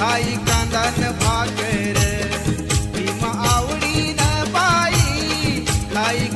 खाई कांदान भाकर. भीमा आवडी न बाई खाई